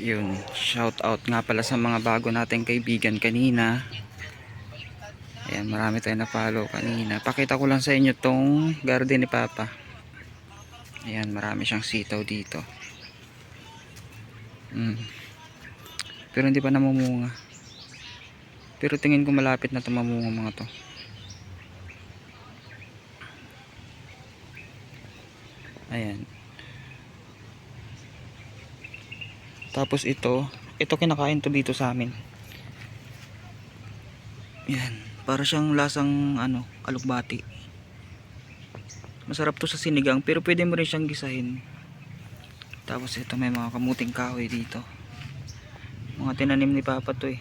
Yun, shout out nga pala sa mga bago nating kaibigan kanina. Ayan, marami tayong na-follow kanina. Pakita ko lang sa inyo tong garden ni Papa. Ayan, marami siyang sitaw dito. Mm. Pero hindi pa namumunga. Pero tingin ko malapit na tumamunga mga to. Ayan. Tapos ito, ito kinakain to dito sa amin. Yan, para siyang lasang ano, alukbati. Masarap to sa sinigang pero pwede mo rin siyang gisahin. Tapos ito may mga kamuting kahoy dito. Mga tinanim ni Papa to eh.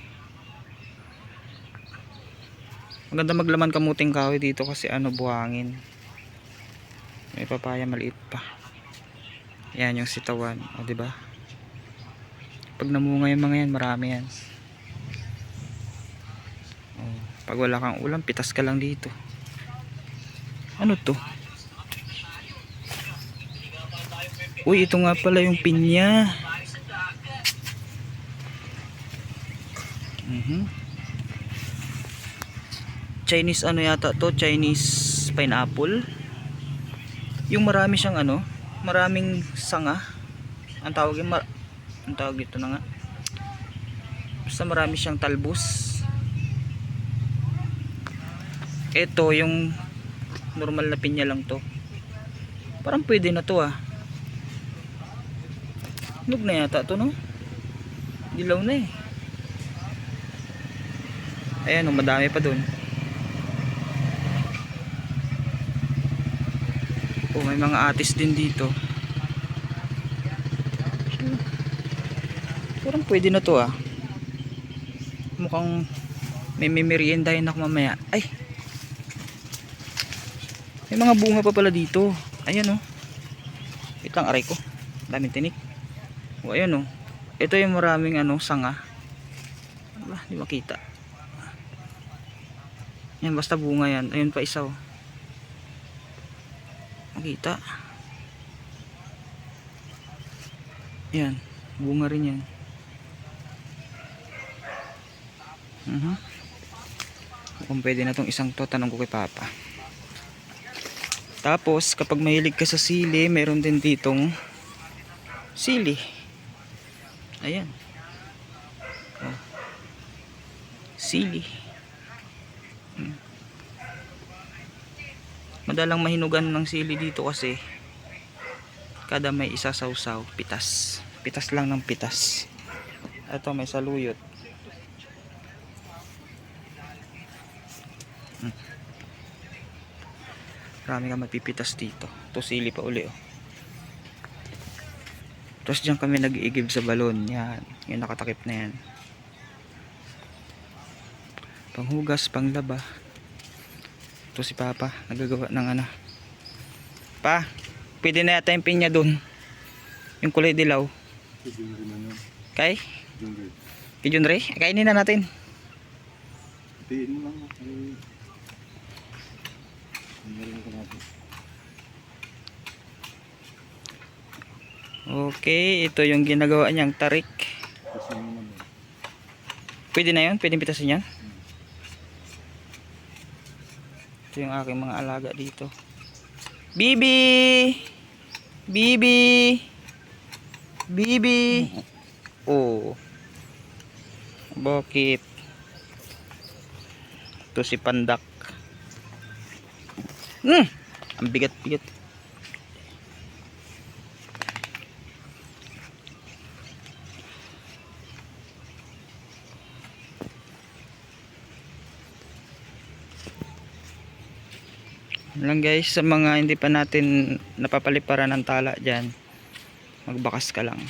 Maganda maglaman kamuting kahoy dito kasi ano buhangin. May papaya maliit pa. Yan yung sitawan, o di ba? Pag namunga yung mga yan, marami yan. Oh, pag wala kang ulam, pitas ka lang dito. Ano to? Uy, ito nga pala yung pinya. Mhm. Chinese ano yata to? Chinese pineapple. Yung marami siyang ano, maraming sanga. Ang tawag yung ang tawag dito na nga. Basta marami siyang talbos. Ito yung normal na pinya lang to. Parang pwede na to ah. Hinog na yata to no? Dilaw na eh. Ayan oh, madami pa dun. Oh, may mga atis din dito. Parang pwede na to ah. Mukhang may mimeriendahin ako mamaya. Ay! May mga bunga pa pala dito. Ayan oh. Wait lang, aray ko. Daming tinik. O ayan oh. Ito yung maraming ano, sanga. Wala, di makita. Yan, basta bunga yan. Ayun pa isa oh. Makita. Yan, bunga rin yan. Mhm. Kung pwede na tong isang to, tanong ko kay Papa. Tapos, kapag mahilig ka sa sili, meron din ditong sili. Ayan. Oh. Sili. Hmm. Madalang mahinugan ng sili dito kasi kada may isa sausaw, pitas. Pitas lang ng pitas. Ito may saluyot. Hmm. Marami ka mapipitas dito. Ito sili pa uli oh. Tapos dyan kami nag-iigib sa balon. Yan. Yung nakatakip na yan. Panghugas, panglaba. Ito si Papa. Nagagawa ng ano. Pa, pwede na yata yung pinya dun. Yung kulay dilaw. Kay? Kijun Ray? Kainin na natin. Tiin mo lang. Ay, Meron ko natin. Okay, ito yung ginagawa niyang tarik. Pwede na yun? Pwede pitasin yan? Ito yung aking mga alaga dito. Bibi! Bibi! Bibi! Oh. Bakit? Ito si Pandak. Hmm! Ang bigat-bigat. Lang guys sa mga hindi pa natin napapaliparan ng tala dyan magbakas ka lang